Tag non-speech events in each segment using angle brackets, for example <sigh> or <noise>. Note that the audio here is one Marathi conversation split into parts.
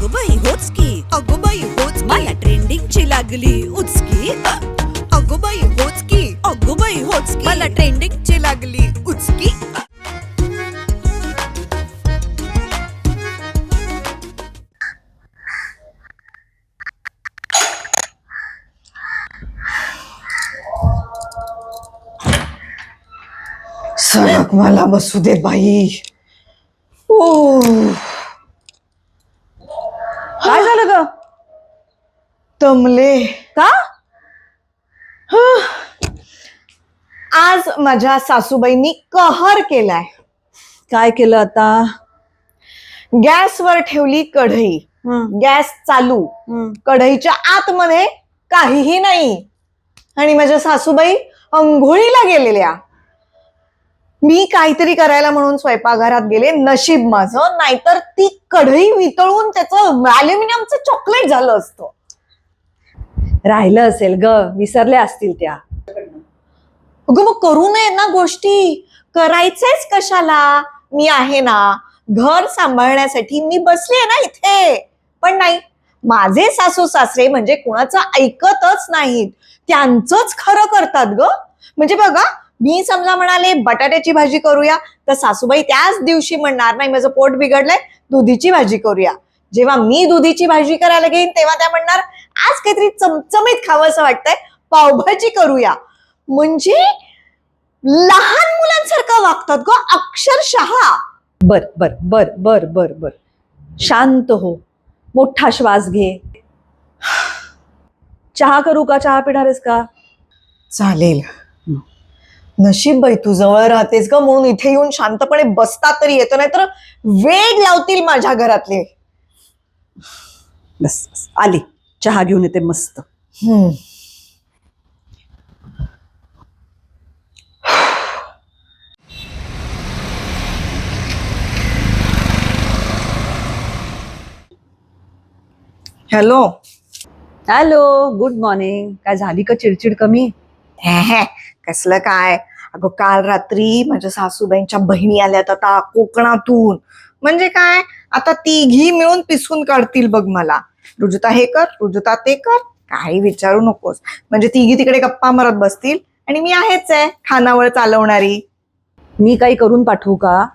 अगं बाई होच की अगं बाई होच मला ट्रेंडिंगची लागली उचकी. अगं बाई होच की अगं बाई होच की मला ट्रेंडिंगची लागली उचकी. सळक मला बसू दे बाई. ओ काय झालं ग तमले का? आज माझ्या सासूबाईंनी कहर केलाय. काय केलं आता? गॅसवर ठेवली कढई. गॅस चालू. कढईच्या आतमध्ये काहीही नाही. आणि माझ्या सासूबाई अंघोळीला गेलेल्या. मी काहीतरी करायला म्हणून स्वयंपाकघरात गेले. नशीब माझं. नाहीतर ती कढई वितळून त्याचं अल्युमिनियमचं चॉकलेट झालं असतं. राहिलं असेल ग विसरल्या असतील त्या. अगं मग करू नये ना गोष्टी. करायचेच कशाला? मी आहे ना घर सांभाळण्यासाठी मी बसले ना इथे. पण नाही माझे सासू सासरे म्हणजे कुणाचं ऐकतच नाहीत. त्यांचंच खरं करतात ग. म्हणजे बघा मी समजा म्हणाले बटाट्याची भाजी करूया तर सासूबाई त्याच दिवशी म्हणणार नाही माझं पोट बिघडलंय दुधीची भाजी करूया. जेव्हा मी दुधीची भाजी करायला घेईन तेव्हा त्या म्हणणार आज काहीतरी चमचमीत खावं असं वाटतंय पावभाजी करूया. म्हणजे लहान मुलांसारखं वागतात ग अक्षरशः. बर बर बर बर बर बर. शांत हो. मोठा श्वास घे. चहा करू का? चहा पिणार आहेस का? चालेल. नशीब बाई तू जवळ राहतेस ग म्हणून इथे येऊन शांतपणे बसता तरी येतो नाही तर वेग लावतील माझ्या घरातले. बस बस. आली. चहा घेऊन येते मस्त. हॅलो. Hello good morning. काय झाली का चिडचिड कमी? हे कसलं काय? अगं काल रात्री माझ्या सासूबाईंच्या बहिणी आल्यात आता कोकणातून. म्हणजे काय? आता तिघी मिळून पिसून काढतील बघ मला. रुजुता हे कर रुजुता ते कर. काही विचारू नकोस. म्हणजे तिघी तिकडे गप्पा मारत बसतील. आणि मी आहेच आहे खानावळ चालवणारी. मी काही करून पाठवू का?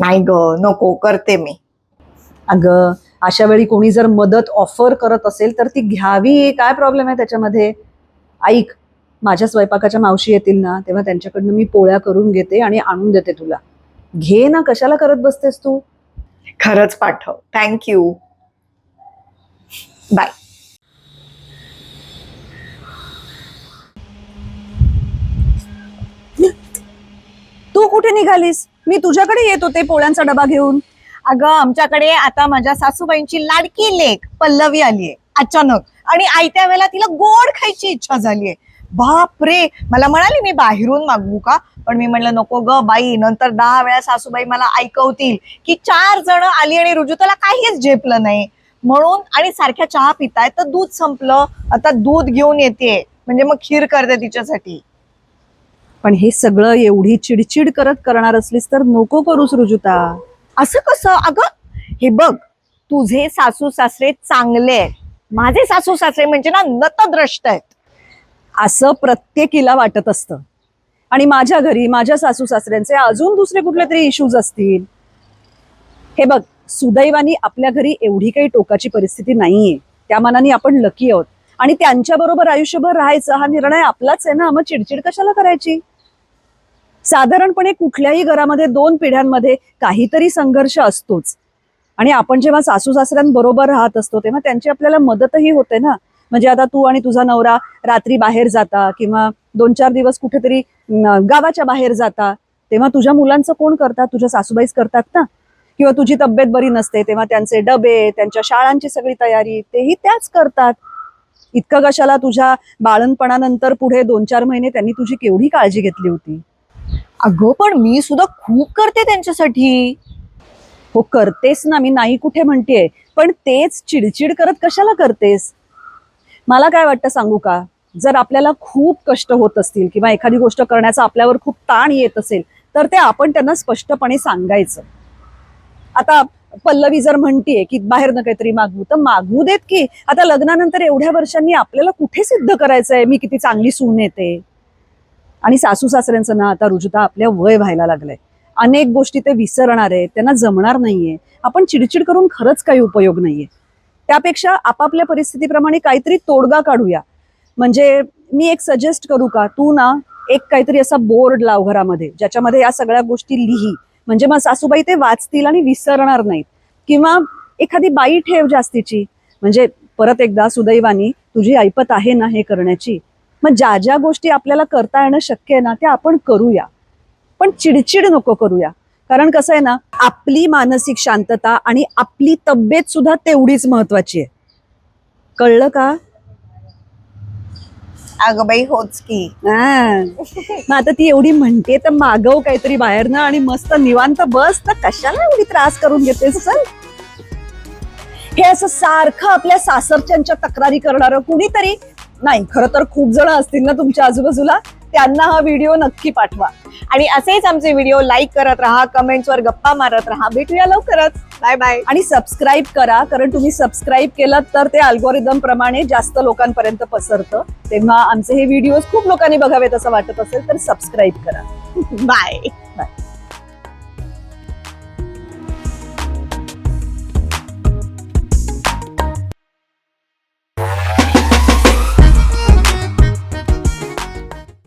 नाही ग नको करते मी. अगं अशा वेळी कोणी जर मदत ऑफर करत असेल तर ती घ्यावी. काय प्रॉब्लेम आहे त्याच्यामध्ये? ऐक माझ्या स्वयंपाकाच्या मावशी येतील ना तेव्हा त्यांच्याकडनं मी पोळ्या करून घेते आणि आणून देते तुला. घे ना कशाला करत बसतेस तू? खरंच पाठव. थँक्यू बाय तू कुठे निघालीस? मी तुझ्याकडे येत होते पोळ्यांचा डबा घेऊन. अगं आमच्याकडे आता माझ्या सासूबाईंची लाडकी लेक पल्लवी आलीये अचानक. आणि आयत्या वेळेला तिला गोड खायची इच्छा झालीये. बाप रे मला म्हणाली मी बाहेरून मागवू का? पण मी म्हणलं नको ग बाई नंतर दहा वेळा सासूबाई मला ऐकवतील की चार जण आली आणि रुजुताला काहीच झेपलं नाही. म्हणून आणि सारख्या चहा पिताय तर दूध संपलं. आता दूध घेऊन येते. म्हणजे मग खीर करते तिच्यासाठी. पण हे सगळं एवढी चिडचिड करत करणार असलीस तर नको करूस रुजुता. असं कसं? अगं हे बघ तुझे सासू सासरे चांगले आहेत. माझे सासू सासरे म्हणजे ना नतद्रष्ट आहेत. असं प्रत्येकीला वाटत असतं. आणि माझ्या घरी माझ्या सासू सासऱ्यांचे अजून दुसरे कुठले तरी इश्यूज असतील. हे बघ सुदैवानी आपल्या घरी एवढी काही टोकाची परिस्थिती नाहीये. त्या मानाने आपण लकी आहोत. आणि त्यांच्या बरोबर आयुष्यभर राहायचं हा निर्णय आपलाच आहे ना? मग चिडचिड कशाला करायची? साधारणपणे कुठल्याही घरामध्ये दोन पिढ्यांमध्ये काहीतरी संघर्ष असतोच. आणि आपण जेव्हा सासू सासऱ्यांबरोबर राहत असतो तेव्हा त्यांची आपल्याला मदतही होते ना? म्हणजे आता तू आणि तुझा नवरा रात्री बाहेर जाता किंवा दोन चार दिवस कुठेतरी गावाच्या बाहेर जाता तेव्हा तुझ्या मुलांचं कोण करतात? तुझ्या सासूबाईच करतात ना? किंवा तुझी तब्येत बरी नसते तेव्हा त्यांचे डबे त्यांच्या शाळांची सगळी तयारी तेही त्याच करतात. इतकं कशाला तुझ्या बाळणपणानंतर पुढे दोन चार महिने त्यांनी तुझी केवढी काळजी घेतली होती? अगं पण मी सुद्धा खूप करते त्यांच्यासाठी. हो करतेस ना. मी नाही कुठे म्हणतेय. पण तेच चिडचिड करत कशाला करतेस? मला काय वाटतं सांगू का? जर आपल्याला खूप कष्ट होत असतील किंवा एखादी गोष्ट करण्याचा आपल्यावर खूप ताण येत असेल तर ते आपण त्यांना स्पष्टपणे सांगायचं. आता पल्लवी जर म्हणतीये की बाहेरनं काहीतरी मागवू तर मागवू देत की? आता लग्नानंतर एवढ्या वर्षांनी आपल्याला कुठे सिद्ध करायचंय? मी किती चांगली सून येते? आणि सासू सासऱ्यांचं ना आता रुजुता आपल्या वय व्हायला लागलंय. अनेक गोष्टी ते विसरणार आहेत त्यांना जमणार नाहीये. आपण चिडचिड करून खरंच काही उपयोग नाहीये. त्यापेक्षा आपापल्या परिस्थितीप्रमाणे काहीतरी तोडगा काढूया. म्हणजे मी एक सजेस्ट करू का? तू ना एक काहीतरी असा बोर्ड लाव घरामध्ये ज्याच्यामध्ये या सगळ्या गोष्टी लिही. म्हणजे मग सासूबाई ते वाचतील आणि विसरणार नाहीत. किंवा एखादी बाई ठेव जास्तीची. म्हणजे परत एकदा सुदैवानी तुझी ऐपत आहे ना हे करण्याची? मग ज्या ज्या गोष्टी आपल्याला करता येणं शक्य आहे ना त्या आपण करूया. पण चिडचिड नको करूया. कारण कसं आहे ना आपली मानसिक शांतता आणि आपली तब्येत सुद्धा तेवढीच महत्वाची आहे. कळलं का? अगं बाई होच की. हा. मग आता ती एवढी म्हणते तर मागव काहीतरी बाहेरनं आणि मस्त निवांत बस तर कशाला एवढी त्रास करून घेतेस चल. हे असं सारखं आपल्या सासरच्यांच्या तक्रारी करणार कुणीतरी नाही खरं तर खूप जण असतील ना तुमच्या आजूबाजूला त्यांना हा व्हिडिओ नक्की पाठवा. आणि असेच आमचे व्हिडिओ लाईक करत राहा कमेंट्सवर गप्पा मारत राहा. भेटूया लवकरच. Bye bye. आणि सबस्क्राईब करा कारण तुम्ही सबस्क्राईब केलं तर ते अल्गोरिदम प्रमाणे जास्त लोकांपर्यंत पसरतं. तेव्हा आमचे हे व्हिडिओज खूप लोकांनी बघावेत असं वाटत असेल तर सबस्क्राईब करा. <laughs> Bye bye.